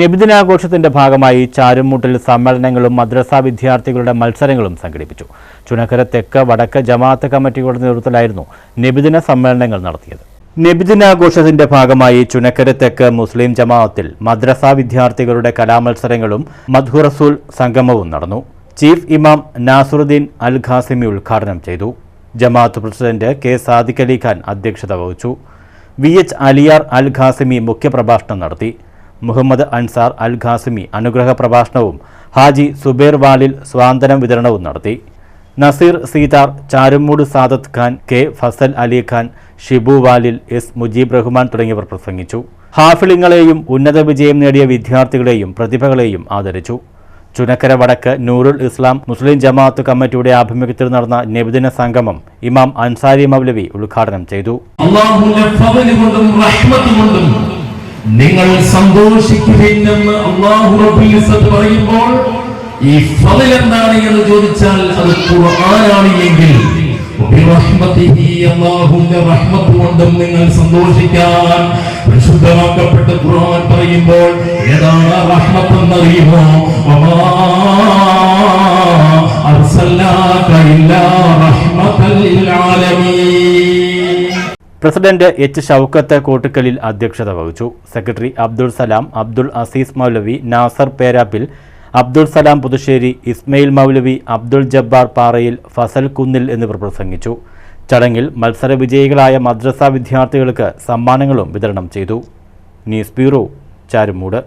നബിദിനാഘോഷത്തിന്റെ ഭാഗമായി ചാരുംമൂട്ടിൽ സമ്മേളനങ്ങളും മദ്രസ വിദ്യാർത്ഥികളുടെ മത്സരങ്ങളും സംഘടിപ്പിച്ചു. ചുനക്കര തെക്ക് വടക്ക് ജമാഅത്ത് കമ്മിറ്റികളുടെ നേതൃത്വത്തിലായിരുന്നു നബിദിന സമ്മേളനങ്ങൾ നടത്തിയത്. നബിദിനാഘോഷത്തിന്റെ ഭാഗമായി ചുനക്കര തെക്ക് മുസ്ലിം ജമാഅത്തിൽ മദ്രസ വിദ്യാർത്ഥികളുടെ കലാമത്സരങ്ങളും മധുറസൂൽ സംഗമവും നടന്നു. ചീഫ് ഇമാം നാസുറുദ്ദീൻ അൽ ഖാസിമി ഉദ്ഘാടനം ചെയ്തു. ജമാഅത്ത് പ്രസിഡന്റ് കെ സാദിഖ് അലി ഖാൻ അധ്യക്ഷത വഹിച്ചു. വി എച്ച് അലിയാർ അൽ ഖാസിമി മുഖ്യപ്രഭാഷണം നടത്തി. മുഹമ്മദ് അൻസാർ അൽ ഖാസിമി അനുഗ്രഹ പ്രഭാഷണവും ഹാജി സുബേർ വാലിൽ സ്വാതന്ത്ര്യം വിതരണവും നടത്തി. നസീർ സീതാർ ചാരുമൂട് സാദത്ത് ഖാൻ കെ ഫസൽ അലി ഖാൻ ഷിബു വാലിൽ എസ് മുജീബ് റഹ്മാൻ തുടങ്ങിയവർ പ്രസംഗിച്ചു. ഹാഫിളിങ്ങളെയും ഉന്നത വിജയം നേടിയ വിദ്യാർത്ഥികളെയും പ്രതിഭകളെയും ആദരിച്ചു. ചുനക്കര വടക്ക് നൂറുൽ ഇസ്ലാം മുസ്ലിം ജമാഅത്ത് കമ്മിറ്റിയുടെ ആഭിമുഖ്യത്തിൽ നടന്ന നബിദിന സംഗമം ഇമാം അൻസാരി മൗലവി ഉദ്ഘാടനം ചെയ്തു. നിങ്ങൾ സന്തോഷിക്കുവിനെന്ന് അള്ളാഹു പറയുമ്പോൾ ഈ ഫضൽ എന്താണ് എന്ന് ചോദിച്ചാൽ അത് ഖുർആനാണ് എങ്കിൽ കൊണ്ടും നിങ്ങൾ സന്തോഷിക്കാൻ പരിശുദ്ധമാക്കപ്പെട്ട ഖുർആൻ പറയുമ്പോൾ ഏതാണ് റഹ്മത്ത് എന്നറിയുമോ? പ്രസിഡന്റ് എച്ച് ഷൌക്കത്ത് കോട്ടുക്കലിൽ അധ്യക്ഷത വഹിച്ചു. സെക്രട്ടറി അബ്ദുൾ സലാം അബ്ദുൾ അസീസ് മൗലവി നാസർ പേരാപ്പിൽ അബ്ദുൾ സലാം പുതുശ്ശേരി ഇസ്മയിൽ മൗലവി അബ്ദുൾ ജബ്ബാർ പാറയിൽ ഫസൽ കുന്നിൽ എന്നിവർ പ്രസംഗിച്ചു. ചടങ്ങിൽ മത്സര വിജയികളായ മദ്രസ വിദ്യാർത്ഥികൾക്ക് സമ്മാനങ്ങളും വിതരണം ചെയ്തു. News bureau Charummoodu.